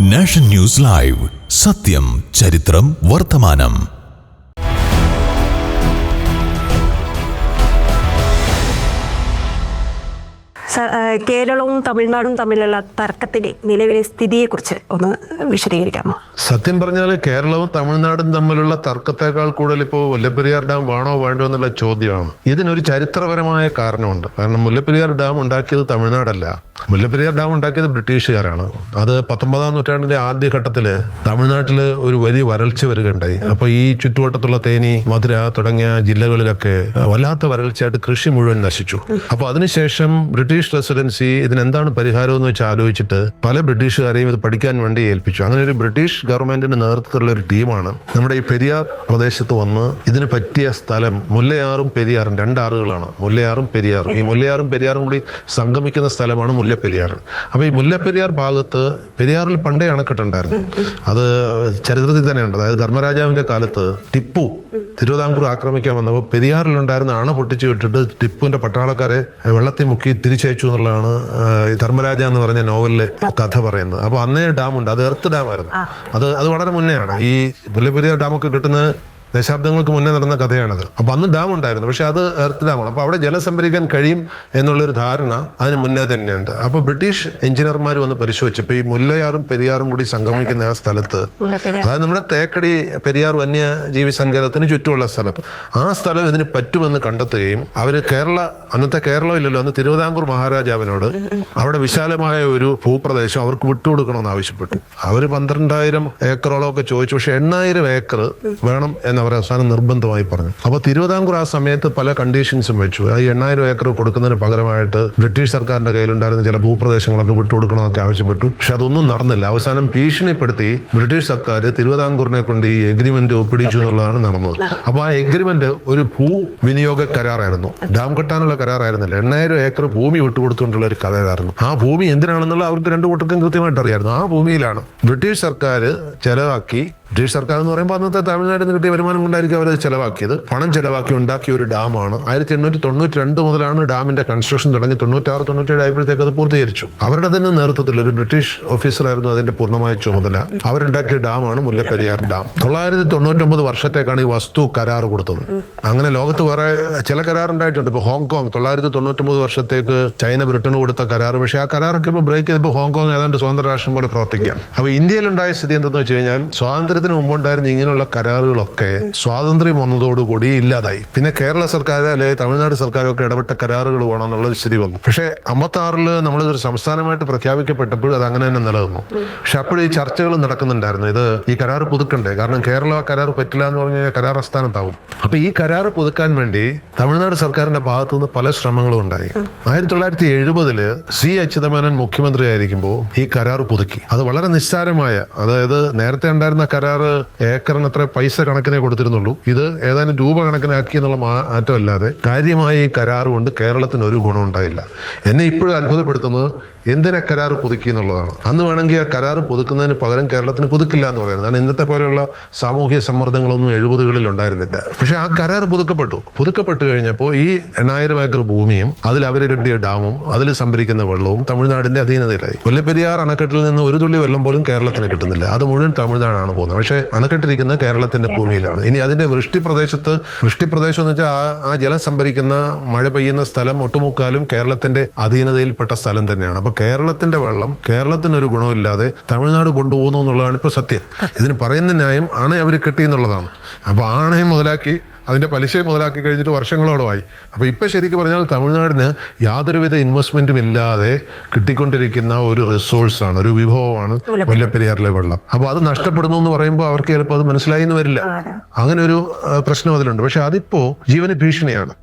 Nation news live. സത്യം ചരിത്രം വർത്തമാനം. കേരളവും തമിഴ്നാടും തമ്മിലുള്ള തർക്കത്തിന്റെ നിലവിലെ സ്ഥിതിയെക്കുറിച്ച് ഒന്ന് വിശദീകരിക്കാമോ? സത്യം പറഞ്ഞാൽ കേരളവും തമിഴ്നാടും തമ്മിലുള്ള തർക്കത്തെക്കാൾ കൂടുതൽ ഇപ്പോൾ മുല്ലപ്പെരിയാർ ഡാം വേണോ വേണ്ടോ എന്നുള്ള ചോദ്യമാണ്. ഇതിനൊരു ചരിത്രപരമായ കാരണമുണ്ട്. കാരണം മുല്ലപ്പെരിയാർ ഡാം ഉണ്ടാക്കിയത് തമിഴ്നാടല്ല. മുല്ലപ്പെരിയാർ ഡാം ഉണ്ടാക്കിയത് ബ്രിട്ടീഷുകാരാണ്. അത് പത്തൊമ്പതാം നൂറ്റാണ്ടിന്റെ ആദ്യഘട്ടത്തിൽ തമിഴ്നാട്ടിൽ ഒരു വലിയ വരൾച്ച വരികയുണ്ടായി. അപ്പൊ ഈ ചുറ്റുവട്ടത്തുള്ള തേനി മധുര തുടങ്ങിയ ജില്ലകളിലൊക്കെ വല്ലാത്ത വരൾച്ചയായിട്ട് കൃഷി മുഴുവൻ നശിച്ചു. അപ്പൊ അതിനുശേഷം ബ്രിട്ടീഷ് റെസിഡൻസി ഇതിനെന്താണ് പരിഹാരം എന്ന് വെച്ച് ആലോചിച്ചിട്ട് പല ബ്രിട്ടീഷുകാരെയും ഇത് പഠിക്കാൻ വേണ്ടി ഏൽപ്പിച്ചു. അങ്ങനെ ഒരു ബ്രിട്ടീഷ് ഗവൺമെന്റിന്റെ നേതൃത്വത്തിലുള്ള ഒരു ടീമാണ് നമ്മുടെ ഈ പെരിയാർ പ്രദേശത്ത് വന്ന് ഇതിന് പറ്റിയ സ്ഥലം മുല്ലയാറും പെരിയാറും രണ്ടാറുകളാണ് മുല്ലയാറും പെരിയാറും. ഈ മുല്ലയാറും പെരിയാറും കൂടി സംഗമിക്കുന്ന സ്ഥലമാണ് മുല്ലപ്പെരിയാർ. അപ്പോൾ ഈ മുല്ലപ്പെരിയാർ ഭാഗത്ത് പെരിയാറിൽ പണ്ടേ അണക്കെട്ടുണ്ടായിരുന്നു. അത് ചരിത്രത്തിൽ തന്നെ ഉണ്ട് അതായത് ധർമ്മരാജാവിന്റെ കാലത്ത് ടിപ്പു തിരുവിതാംകൂർ ആക്രമിക്കാൻ വന്നപ്പോൾ പെരിയാറിലുണ്ടായിരുന്ന അണ പൊട്ടിച്ചു വിട്ടിട്ട് ടിപ്പുവിന്റെ പട്ടാളക്കാരെ വെള്ളത്തിൽ മുക്കി തിരിച്ചയച്ചു എന്നുള്ളതാണ് ഈ ധർമ്മരാജ എന്ന് പറഞ്ഞ നോവലിലെ കഥ പറയുന്നത്. അപ്പോൾ അന്നേ ഡാമുണ്ട്. അത് എർത്ത് ഡാമായിരുന്നു. അത് അത് വളരെ മുന്നെയാണ്. ഈ മുല്ലപ്പെരിയാർ ഡാമൊക്കെ കിട്ടുന്നത് ദശാബ്ദങ്ങൾക്ക് മുന്നേ നടന്ന കഥയാണത്. അപ്പോൾ അന്ന് ഡാം ഉണ്ടായിരുന്നു. പക്ഷേ അത് എർത്ത് ഡാമാണ് അപ്പോൾ അവിടെ ജലം സംഭരിക്കാൻ കഴിയും എന്നുള്ളൊരു ധാരണ അതിന് മുന്നേ തന്നെയുണ്ട്. അപ്പോൾ ബ്രിട്ടീഷ് എഞ്ചിനീയർമാർ വന്ന് പരിശോധിച്ചു ഇപ്പോൾ ഈ മുല്ലയാറും പെരിയാറും കൂടി സംഗമിക്കുന്ന ആ സ്ഥലത്ത് അതായത് നമ്മുടെ തേക്കടി പെരിയാർ വന്യജീവി സങ്കേതത്തിന് ചുറ്റുമുള്ള സ്ഥലം. ആ സ്ഥലം ഇതിന് പറ്റുമെന്ന് കണ്ടെത്തുകയും അവർ കേരള അന്നത്തെ കേരളമില്ലല്ലോ അന്ന് തിരുവിതാംകൂർ മഹാരാജാവിനോട് അവിടെ വിശാലമായ ഒരു ഭൂപ്രദേശം അവർക്ക് വിട്ടുകൊടുക്കണമെന്ന് ആവശ്യപ്പെട്ടു. അവർ പന്ത്രണ്ടായിരം ഏക്കറോളം ഒക്കെ ചോദിച്ചു. പക്ഷേ എണ്ണായിരം ഏക്കർ വേണം എന്ന് അവർ അവസാനം നിർബന്ധമായി പറഞ്ഞു. അപ്പോൾ തിരുവിതാംകൂർ ആ സമയത്ത് പല കണ്ടീഷൻസും വെച്ചു. ആ എണ്ണായിരം ഏക്കർ കൊടുക്കുന്നതിന് പകരമായിട്ട് ബ്രിട്ടീഷ് സർക്കാരിന്റെ കയ്യിലുണ്ടായിരുന്ന ചില ഭൂപ്രദേശങ്ങളൊക്കെ വിട്ടുകൊടുക്കണമെന്നൊക്കെ ആവശ്യപ്പെട്ടു. പക്ഷെ അതൊന്നും നടന്നില്ല. അവസാനം ഭീഷണിപ്പെടുത്തി ബ്രിട്ടീഷ് സർക്കാർ തിരുവിതാംകൂറിനെ കൊണ്ട് ഈ എഗ്രിമെന്റ് ഒപ്പിടിച്ചു എന്നുള്ളതാണ് നടന്നത്. അപ്പോൾ ആ എഗ്രിമെന്റ് ഒരു ഭൂ വിനിയോഗ കരാറായിരുന്നു. ഡാം കെട്ടാനുള്ള കരാറായിരുന്നില്ല. എണ്ണായിരം ഏക്കർ ഭൂമി വിട്ടുകൊടുത്തുകൊണ്ടുള്ള ഒരു കരാറായിരുന്നു ആ ഭൂമി എന്തിനാണെന്നുള്ള അവർക്ക് രണ്ടു കൂട്ടർക്കും കൃത്യമായിട്ട് അറിയായിരുന്നു ആ ഭൂമിയിലാണ് ബ്രിട്ടീഷ് സർക്കാർ ചെലവാക്കി ബ്രിട്ടീഷ് സർക്കാർ എന്ന് പറയുമ്പോൾ അന്നത്തെ തമിഴ്നാട്ടിൽ നിന്ന് കിട്ടിയ വരുമാനം കൊണ്ടായിരിക്കും അവരത് ചെലവാക്കിയത്. പണം ചിലവാക്കി ഉണ്ടാക്കിയ ഒരു ഡാമാണ്. ആയിരത്തി എണ്ണൂറ്റി തൊണ്ണൂറ്റി രണ്ട് മുതലാണ് ഡാമിന്റെ കൺസ്ട്രക്ഷൻ തുടങ്ങി. തൊണ്ണൂറ്റാറ് തൊണ്ണൂറ്റേഴ് ആയപ്പോഴത്തേക്ക് അത് പൂർത്തീകരിച്ചു. അവരുടെ തന്നെ നേതൃത്വത്തിൽ ഒരു ബ്രിട്ടീഷ് ഓഫീസറായിരുന്നു അതിന്റെ പൂർണമായ ചുമതല. അവരുണ്ടാക്കിയ ഡാമാണ് മുല്ലപ്പെരിയാർ ഡാം. തൊള്ളായിരത്തി തൊണ്ണൂറ്റൊമ്പത് വർഷത്തേക്കാണ് ഈ വസ്തു കരാർ കൊടുത്തത്. അങ്ങനെ ലോകത്ത് വേറെ ചില കരാർ ഉണ്ടായിട്ടുണ്ട് ഇപ്പൊ ഹോങ്കോങ് തൊള്ളായിരത്തി തൊണ്ണൂറ്റൊമ്പത് വർഷത്തേക്ക് ചൈന ബ്രിട്ടന് കൊടുത്ത കരാർ പക്ഷേ ആ കരാറൊക്കെ ഇപ്പോൾ ബ്രേക്ക് ചെയ്തപ്പോൾ ഹോങ്കോങ് ഏതാണ്ട് സ്വതന്ത്ര രാഷ്ട്രം പോലെ പ്രവർത്തിക്കാം അപ്പൊ ഇന്ത്യയിലുണ്ടായ സ്ഥിതി എന്തെന്ന് വെച്ച് കഴിഞ്ഞാൽ സ്വാതന്ത്ര്യത്തിന് മുമ്പുണ്ടായിരുന്ന ഇങ്ങനെയുള്ള കരാറുകളൊക്കെ സ്വാതന്ത്ര്യം വന്നതോടുകൂടി ഇല്ലാതായി. പിന്നെ കേരള സർക്കാർ അല്ലെങ്കിൽ തമിഴ്നാട് സർക്കാരൊക്കെ ഇടപെട്ട കരാറുകൾ വേണം എന്നുള്ളത് ശരി വന്നു. പക്ഷേ നമ്മൾ നമ്മളിതൊരു സംസ്ഥാനമായിട്ട് പ്രഖ്യാപിക്കപ്പെട്ടപ്പോൾ അത് അങ്ങനെ തന്നെ നിലനിന്നു. പക്ഷെ അപ്പോഴും ഈ ചർച്ചകൾ നടക്കുന്നുണ്ടായിരുന്നു. ഇത് ഈ കരാർ പുതുക്കണ്ടേ? കാരണം കേരള കരാർ പറ്റില്ല എന്ന് പറഞ്ഞു കഴിഞ്ഞാൽ കരാർ അസ്ഥാനത്താവും അപ്പൊ ഈ കരാർ പുതുക്കാൻ വേണ്ടി തമിഴ്നാട് സർക്കാരിന്റെ ഭാഗത്തു നിന്ന് പല ശ്രമങ്ങളും ഉണ്ടായി. ആയിരത്തി തൊള്ളായിരത്തി എഴുപതിൽ സി അച്യുതമേനൻ മുഖ്യമന്ത്രി ആയിരിക്കുമ്പോൾ ഈ കരാർ പുതുക്കി. അത് വളരെ നിസ്സാരമായ അതായത് നേരത്തെ ഉണ്ടായിരുന്ന കരാർ ഏക്കറിന് അത്ര പൈസ കണക്കിനെ കൊടുത്തിരുന്നുള്ളൂ. ഇത് ഏതാനും രൂപ കണക്കിനാക്കി എന്നുള്ള മാറ്റമല്ലാതെ കാര്യമായ ഈ കരാർ കേരളത്തിന് ഒരു ഗുണം ഉണ്ടായില്ല എന്നെ ഇപ്പോഴും അത്ഭുതപ്പെടുത്തുന്നത് എന്തിനെ കരാർ പുതുക്കി എന്നുള്ളതാണ്. അന്ന് വേണമെങ്കിൽ ആ കരാർ പുതുക്കുന്നതിന് പകരം കേരളത്തിന് പുതുക്കില്ല എന്ന് പറയുന്നത്. കാരണം ഇന്നത്തെ പോലെയുള്ള സാമൂഹ്യ സമ്മർദ്ദങ്ങളൊന്നും എഴുപതുകളിൽ ഉണ്ടായിരുന്നില്ല. പക്ഷെ ആ കരാർ പുതുക്കപ്പെട്ടു. പുതുക്കപ്പെട്ടു കഴിഞ്ഞപ്പോൾ ഈ എണ്ണായിരം ഏക്കർ ഭൂമിയും അതിൽ അവർ കെട്ടിയ ഡാമും അതിൽ സംഭരിക്കുന്ന വെള്ളവും തമിഴ്നാടിന്റെ അധീനതയിലായി. മുല്ലപ്പെരിയാർ അണക്കെട്ടിൽ നിന്ന് ഒരു തുള്ളി വെള്ളം പോലും കേരളത്തിന് കിട്ടുന്നില്ല. അത് മുഴുവൻ തമിഴ്നാടാണ് പോകുന്നത്. പക്ഷേ അണക്കെട്ടിരിക്കുന്നത് കേരളത്തിന്റെ ഭൂമിയിലാണ്. ഇനി അതിന്റെ വൃഷ്ടി പ്രദേശത്ത് വൃഷ്ടി പ്രദേശം എന്ന് വെച്ചാൽ ആ ജലം സംഭരിക്കുന്ന മഴ പെയ്യുന്ന സ്ഥലം ഒട്ടുമുക്കാലും കേരളത്തിന്റെ അധീനതയിൽപ്പെട്ട സ്ഥലം തന്നെയാണ്. അപ്പൊ കേരളത്തിന്റെ വെള്ളം കേരളത്തിനൊരു ഗുണമില്ലാതെ തമിഴ്നാട് കൊണ്ടുപോകുന്നു എന്നുള്ളതാണ് ഇപ്പൊ സത്യം. ഇതിന് പറയുന്ന ന്യായം ആണ് അവർ കെട്ടി എന്നുള്ളതാണ്. അപ്പൊ ആണയും മുതലാക്കി അതിന്റെ പലിശയും മുതലാക്കി കഴിഞ്ഞിട്ട് വർഷങ്ങളോളമായി. അപ്പോൾ ഇപ്പൊ ശരിക്കും പറഞ്ഞാൽ തമിഴ്നാടിന് യാതൊരുവിധ ഇൻവെസ്റ്റ്മെന്റും ഇല്ലാതെ കിട്ടിക്കൊണ്ടിരിക്കുന്ന ഒരു റിസോഴ്സ് ആണ് ഒരു വിഭവമാണ് മുല്ലപ്പെരിയാറിലെ വെള്ളം. അപ്പോൾ അത് നഷ്ടപ്പെടുന്നു എന്ന് പറയുമ്പോൾ അവർക്ക് ചിലപ്പോൾ അത് മനസ്സിലായി എന്ന് വരില്ല. അങ്ങനെ ഒരു പ്രശ്നം അതിലുണ്ട്. പക്ഷെ അതിപ്പോ ജീവന് ഭീഷണിയാണ്.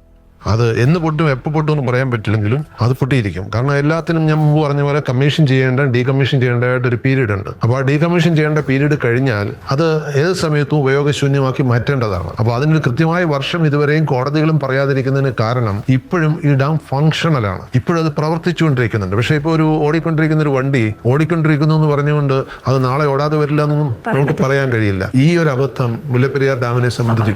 അത് എന്ന് പൊട്ടും എപ്പോൾ പൊട്ടും എന്ന് പറയാൻ പറ്റില്ലെങ്കിലും അത് പൊട്ടിയിരിക്കും. കാരണം എല്ലാത്തിനും ഞാൻ മുമ്പ് പറഞ്ഞ പോലെ കമ്മീഷൻ ചെയ്യേണ്ട ഡീകമ്മീഷൻ ചെയ്യേണ്ടതായിട്ട് ഒരു പീരീഡ് ഉണ്ട്. അപ്പോൾ ആ ഡീകമ്മീഷൻ ചെയ്യേണ്ട പീരീഡ് കഴിഞ്ഞാൽ അത് ഏത് സമയത്തും ഉപയോഗശൂന്യമാക്കി മാറ്റേണ്ടതാണ്. അപ്പോൾ അതിനൊരു കൃത്യമായ വർഷം ഇതുവരെയും കോടതികളും പറയാതിരിക്കുന്നതിന് കാരണം ഇപ്പോഴും ഈ ഡാം ഫങ്ഷണലാണ് ഇപ്പോഴും അത് പ്രവർത്തിച്ചുകൊണ്ടിരിക്കുന്നുണ്ട്. പക്ഷേ ഇപ്പോൾ ഒരു ഓടിക്കൊണ്ടിരിക്കുന്ന ഒരു വണ്ടി ഓടിക്കൊണ്ടിരിക്കുന്നു എന്ന് പറഞ്ഞുകൊണ്ട് അത് നാളെ ഓടാതെ വരില്ല എന്നൊന്നും നമുക്ക് പറയാൻ കഴിയില്ല. ഈ ഒരു അബദ്ധം മുല്ലപ്പെരിയാർ ഡാമിനെ സംബന്ധിച്ച്